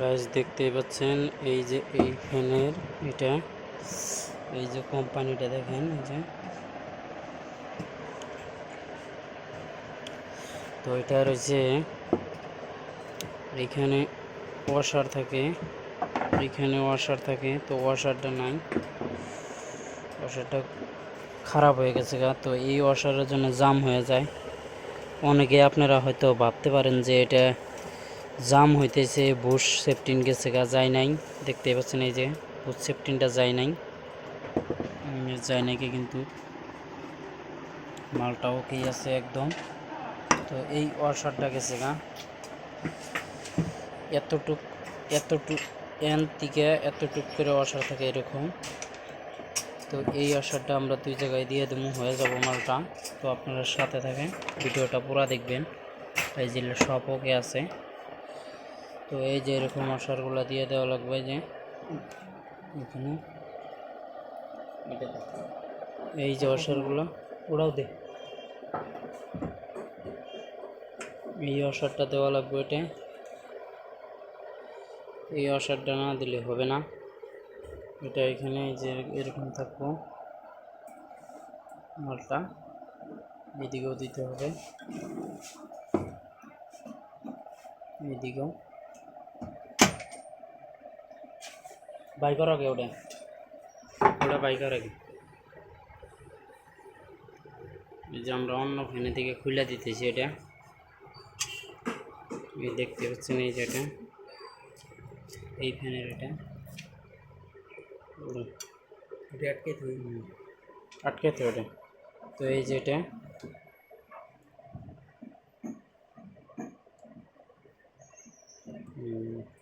গাছ দেখতেই পাচ্ছেন, এই যে এই ফ্যানের এটা, এই যে কোম্পানিটা দেখেন, এই যে। তো এটা রয়েছে, এখানে ওয়াশার থাকে, এখানে ওয়াশার থাকে, তো ওয়াশারটা নাই। ওয়াশারটা খারাপ হয়ে গেছে গা, তো এই ওয়াশারের জন্য জাম হয়ে যায়। অনেকে আপনারা হয়তো ভাবতে পারেন যে এটা জাম হইতেছে, বুশ সেফটিন গেছে গা, যায় নাই। দেখতে পাচ্ছেন এই যে, বুশ সেফটিনটা যায় নাই। যায় নাকি কিন্তু। মালটা ওকেই আছে একদম। তো এই ওয়াশারটা গেছে গা। এতটুক এতটুক, এন থেকে এতটুক করে ওয়াশার থাকে এরকম। তো এই ওয়াশারটা আমরা দুই জায়গায় দিয়ে দেবো, হয়ে যাব মালটা। তো আপনারা সাথে থাকেন, ভিডিওটা পুরা দেখবেন। এই যে সব ওকে আছে। তো এই যে এরকম ওয়াশারগুলো দিয়ে দেওয়া লাগবে যে এখানে। এই যে ওয়াশারগুলো ওরাও দে। এই অসারটা দেওয়া লাগবে এটা। এই অসারটা না দিলে হবে না। এটা এখানে এই যে এরকম থাকব। মালটা এদিকেও দিতে হবে। এদিকেও। বাই করো আগে ওটা? ওটা বাই করো আগে এই যে আমরা অন্য ফ্যানে থেকে খুলে দিতেছি এটা। দেখতে পাচ্ছেন এই যে এটা। এই ফ্যানের এটা। আটকে তুই হুম। আটকাতে ওটা তো এই যে এটা। হুম।